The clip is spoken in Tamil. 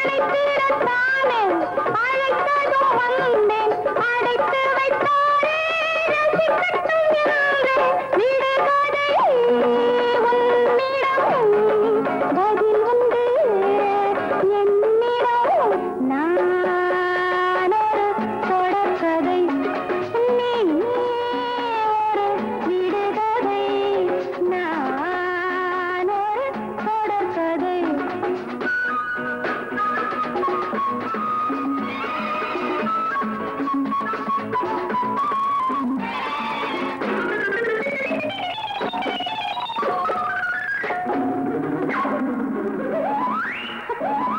அழைத்திடத்தானே அழைத்ததோ வந்தேன்.